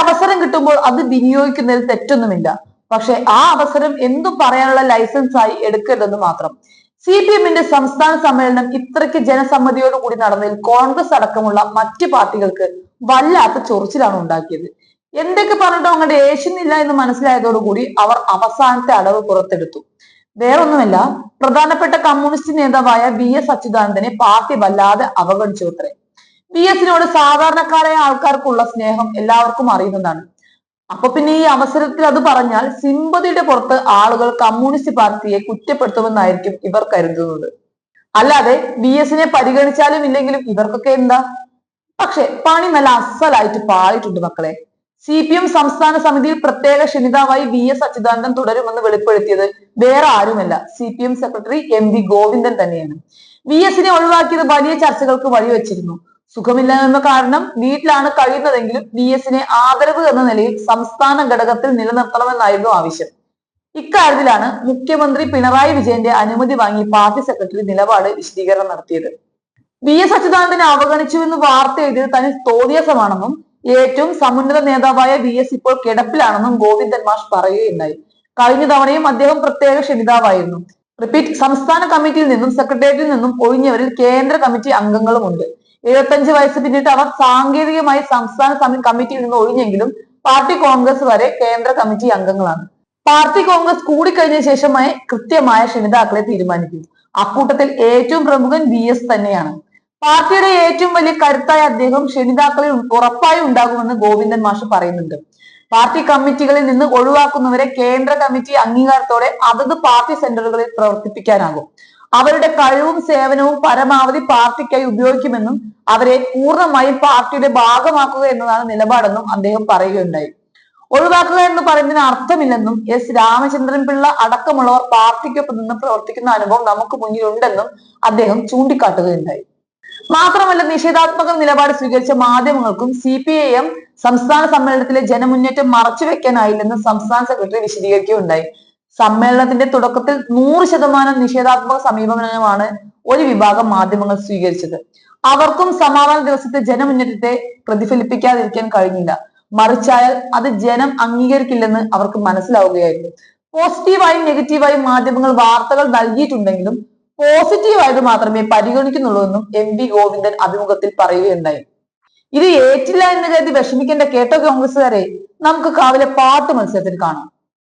അവസരം കിട്ടുമ്പോൾ അത് വിനിയോഗിക്കുന്നതിൽ തെറ്റൊന്നുമില്ല. പക്ഷെ ആ അവസരം എന്തും പറയാനുള്ള ലൈസൻസ് ആയി എടുക്കരുതെന്ന് മാത്രം. സി പി എമ്മിന്റെ സംസ്ഥാന സമ്മേളനം ഇത്രയ്ക്ക് ജനസമ്മതിയോടുകൂടി നടന്നതിൽ കോൺഗ്രസ് അടക്കമുള്ള മറ്റ് പാർട്ടികൾക്ക് വല്ലാത്ത ചൊറിച്ചിലാണ് ഉണ്ടാക്കിയത്. എന്തൊക്കെ പറഞ്ഞിട്ടും അങ്ങോട്ട് ഏശുന്നില്ല എന്ന് മനസ്സിലായതോടുകൂടി അവർ അവസാനത്തെ അടവ് പുറത്തെടുത്തു. വേറൊന്നുമല്ല പ്രധാനപ്പെട്ട കമ്മ്യൂണിസ്റ്റ് നേതാവായ വി എസ് അച്യുതാനന്ദനെ പാർട്ടി വല്ലാതെ അവഗണിച്ചു അത്രേ വി എസിനോട് സാധാരണക്കാരായ ആൾക്കാർക്കുള്ള സ്നേഹം എല്ലാവർക്കും അറിയുന്നതാണ്. അപ്പൊ പിന്നെ ഈ അവസരത്തിൽ അത് പറഞ്ഞാൽ സിമ്പതിയുടെ പുറത്ത് ആളുകൾ കമ്മ്യൂണിസ്റ്റ് പാർട്ടിയെ കുറ്റപ്പെടുത്തുമെന്നായിരിക്കും ഇവർ കരുതുന്നത്. അല്ലാതെ വി എസിനെ പരിഗണിച്ചാലും ഇല്ലെങ്കിലും ഇവർക്കൊക്കെ എന്താ? പക്ഷെ പണി നല്ല അസലായിട്ട് പാളിയിട്ടുണ്ട് മക്കളെ. സി പി എം സംസ്ഥാന സമിതിയിൽ പ്രത്യേക ക്ഷണിതാവായി വി എസ് അച്യുതാനന്ദൻ തുടരുമെന്ന് വെളിപ്പെടുത്തിയത് വേറെ ആരുമല്ല. C P M secretary M V Govindan തന്നെയാണ്. വി എസിനെ ഒഴിവാക്കിയത് വലിയ ചർച്ചകൾക്ക് വഴിവെച്ചിരുന്നു. സുഖമില്ലായ്മ കാരണം വീട്ടിലാണ് കഴിയുന്നതെങ്കിലും വി എസിനെ ആദരവ് എന്ന നിലയിൽ സംസ്ഥാന ഘടകത്തിൽ നിലനിർത്തണമെന്നായിരുന്നു ആവശ്യം. ഇക്കാര്യത്തിലാണ് മുഖ്യമന്ത്രി പിണറായി വിജയന്റെ അനുമതി വാങ്ങി പാർട്ടി സെക്രട്ടറി നിലപാട് വിശദീകരണം നടത്തിയത്. വി എസ് അച്യുതാനന്ദനെ അവഗണിച്ചുവെന്ന് വാർത്ത എഴുതിയത് തനി തോന്നിയസമാണെന്നും ഏറ്റവും സമുന്നത നേതാവായ വി എസ് ഇപ്പോൾ കിടപ്പിലാണെന്നും ഗോവിന്ദൻ മാഷ് പറയുകയുണ്ടായി. കഴിഞ്ഞ തവണയും അദ്ദേഹം പ്രത്യേക ക്ഷണിതാവായിരുന്നു. റിപ്പീറ്റ് സംസ്ഥാന കമ്മിറ്റിയിൽ നിന്നും സെക്രട്ടേറിയറ്റിൽ നിന്നും ഒഴിഞ്ഞവരിൽ കേന്ദ്ര കമ്മിറ്റി അംഗങ്ങളുമുണ്ട്. എഴുപത്തഞ്ച് വയസ്സ് പിന്നിട്ട് അവർ സാങ്കേതികമായി സംസ്ഥാന കമ്മിറ്റിയിൽ നിന്ന് ഒഴിഞ്ഞെങ്കിലും പാർട്ടി കോൺഗ്രസ് വരെ കേന്ദ്ര കമ്മിറ്റി അംഗങ്ങളാണ്. പാർട്ടി കോൺഗ്രസ് കൂടിക്കഴിഞ്ഞ ശേഷമായി കൃത്യമായ ക്ഷണിതാക്കളെ തീരുമാനിക്കും. അക്കൂട്ടത്തിൽ ഏറ്റവും പ്രമുഖൻ വി എസ് തന്നെയാണ്. പാർട്ടിയുടെ ഏറ്റവും വലിയ കരുത്തായ അദ്ദേഹം ക്ഷണിതാക്കളിൽ ഉറപ്പായി ഉണ്ടാകുമെന്ന് ഗോവിന്ദൻ മാഷ് പറയുന്നുണ്ട്. പാർട്ടി കമ്മിറ്റികളിൽ നിന്ന് ഒഴിവാക്കുന്നവരെ കേന്ദ്ര കമ്മിറ്റി അംഗീകാരത്തോടെ അതത് പാർട്ടി സെന്ററുകളിൽ പ്രവർത്തിപ്പിക്കാനാകും. അവരുടെ കഴിവും സേവനവും പരമാവധി പാർട്ടിക്കായി ഉപയോഗിക്കുമെന്നും അവരെ പൂർണമായും പാർട്ടിയുടെ ഭാഗമാക്കുക എന്നതാണ് നിലപാടെന്നും അദ്ദേഹം പറയുകയുണ്ടായി. ഒഴിവാക്കുക എന്ന് പറയുന്നതിന് അർത്ഥമില്ലെന്നും എസ് രാമചന്ദ്രൻ പിള്ള അടക്കമുള്ളവർ പാർട്ടിക്കൊപ്പം നിന്ന് പ്രവർത്തിക്കുന്ന അനുഭവം നമുക്ക് മുന്നിലുണ്ടെന്നും അദ്ദേഹം ചൂണ്ടിക്കാട്ടുകയുണ്ടായി. മാത്രമല്ല നിഷേധാത്മക നിലപാട് സ്വീകരിച്ച മാധ്യമങ്ങൾക്കും സി പി ഐ എം സംസ്ഥാന സമ്മേളനത്തിലെ ജനമുന്നേറ്റം മറച്ചുവെക്കാനായില്ലെന്ന് സംസ്ഥാന സെക്രട്ടറി വിശദീകരിക്കുകയുണ്ടായി. സമ്മേളനത്തിന്റെ തുടക്കത്തിൽ നൂറ് ശതമാനം നിഷേധാത്മക സമീപനമാണ് ഒരു വിഭാഗം മാധ്യമങ്ങൾ സ്വീകരിച്ചത്. അവർക്കും സമാപന ദിവസത്തെ ജനമുന്നേറ്റത്തെ പ്രതിഫലിപ്പിക്കാതിരിക്കാൻ കഴിഞ്ഞില്ല. മറിച്ചായാൽ അത് ജനം അംഗീകരിക്കില്ലെന്ന് അവർക്ക് മനസ്സിലാവുകയായിരുന്നു. പോസിറ്റീവായും നെഗറ്റീവായും മാധ്യമങ്ങൾ വാർത്തകൾ നൽകിയിട്ടുണ്ടെങ്കിലും പോസിറ്റീവായത് മാത്രമേ പരിഗണിക്കുന്നുള്ളൂ എന്നും എം വി ഗോവിന്ദൻ അഭിമുഖത്തിൽ പറയുകയുണ്ടായി. ഇത് ഏറ്റില്ല എന്ന് കരുതി വിഷമിക്കേണ്ട കേട്ടോ കോൺഗ്രസ്സുകാരെ. നമുക്ക് കാവിലെ പാട്ട് മത്സരത്തിൽ കാണാം.